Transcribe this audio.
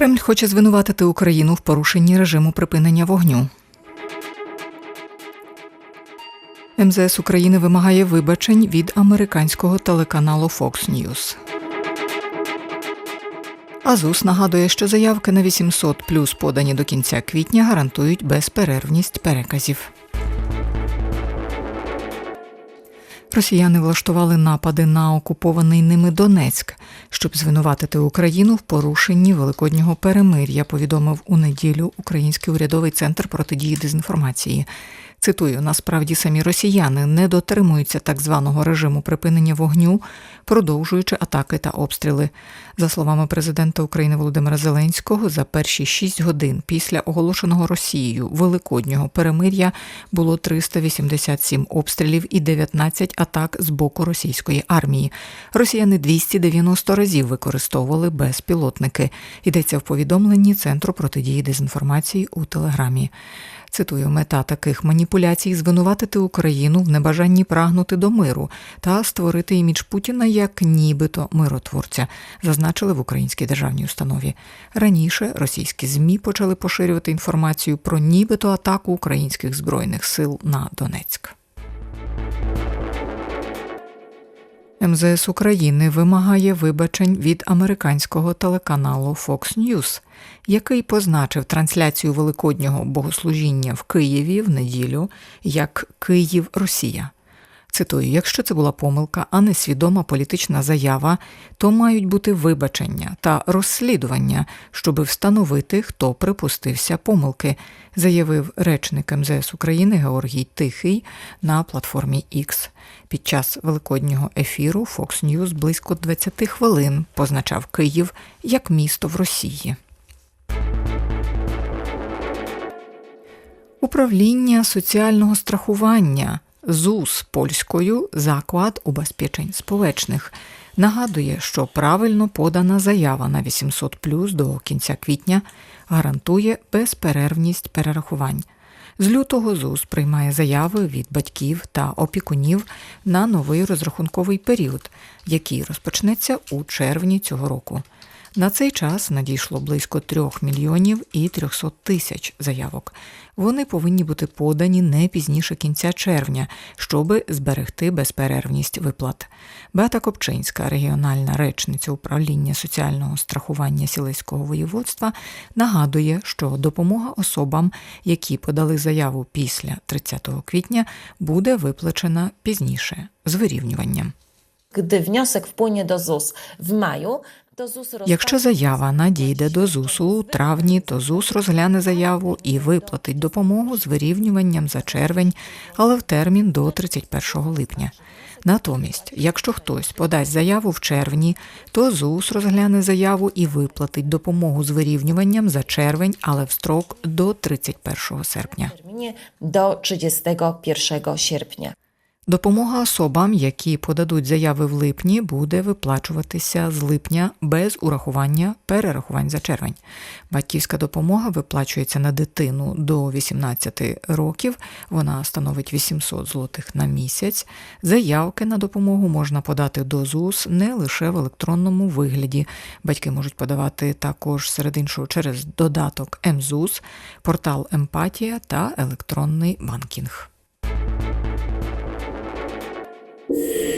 Кремль хоче звинуватити Україну в порушенні режиму припинення вогню. МЗС України вимагає вибачень від американського телеканалу Fox News. Азус нагадує, що заявки на 800 плюс подані до кінця квітня гарантують безперервність переказів. Росіяни влаштували напади на окупований ними Донецьк, щоб звинуватити Україну в порушенні великоднього перемир'я, повідомив у неділю Український урядовий центр протидії дезінформації. Цитую, насправді самі росіяни не дотримуються так званого режиму припинення вогню, продовжуючи атаки та обстріли. За словами президента України Володимира Зеленського, за перші шість годин після оголошеного Росією великоднього перемир'я було 387 обстрілів і 19 атак з боку російської армії. Росіяни 290 разів використовували безпілотники. Йдеться в повідомленні Центру протидії дезінформації у Телеграмі. Цитую, мета таких маніпуляцій звинуватити Україну в небажанні прагнути до миру та створити імідж Путіна як нібито миротворця, зазначили в українській державній установі. Раніше російські змі почали поширювати інформацію про нібито атаку українських збройних сил на Донецьк. МЗС України вимагає вибачень від американського телеканалу Fox News, який позначив трансляцію великоднього богослужіння в Києві в неділю як Київ Росія. Цитую, якщо це була помилка, а не свідома політична заява, то мають бути вибачення та розслідування, щоби встановити, хто припустився помилки, заявив речник МЗС України Георгій Тихий на платформі X. Під час великоднього ефіру Fox News близько 20 хвилин позначав Київ як місто в Росії. Управління соціального страхування ЗУС польською заклад убезпечень сполечних нагадує, що правильно подана заява на 800 плюс до кінця квітня гарантує безперервність перерахувань. З лютого ЗУС приймає заяви від батьків та опікунів на новий розрахунковий період, який розпочнеться у червні цього року. На цей час надійшло близько 3 мільйонів і 300 тисяч заявок. Вони повинні бути подані не пізніше кінця червня, щоби зберегти безперервність виплат. Беата Копчинська, регіональна речниця управління соціального страхування Сілеського воєводства, нагадує, що допомога особам, які подали заяву після 30 квітня, буде виплачена пізніше з вирівнюванням. Gdy wniosek wpłynie do ZUS w maju, Якщо заява надійде до ЗУСу у травні, то ЗУС розгляне заяву і виплатить допомогу з вирівнюванням за червень, але в термін до 31 липня. Натомість, якщо хтось подасть заяву в червні, то ЗУС розгляне заяву і виплатить допомогу з вирівнюванням за червень, але в строк до 31 серпня. do 31 sierpnia. Допомога особам, які подадуть заяви в липні, буде виплачуватися з липня без урахування перерахувань за червень. Батьківська допомога виплачується на дитину до 18 років. Вона становить 800 злотих на місяць. Заявки на допомогу можна подати до ЗУС не лише в електронному вигляді. Батьки можуть подавати також серед іншого через додаток МЗУС, портал Емпатія та електронний банкінг. Yeah.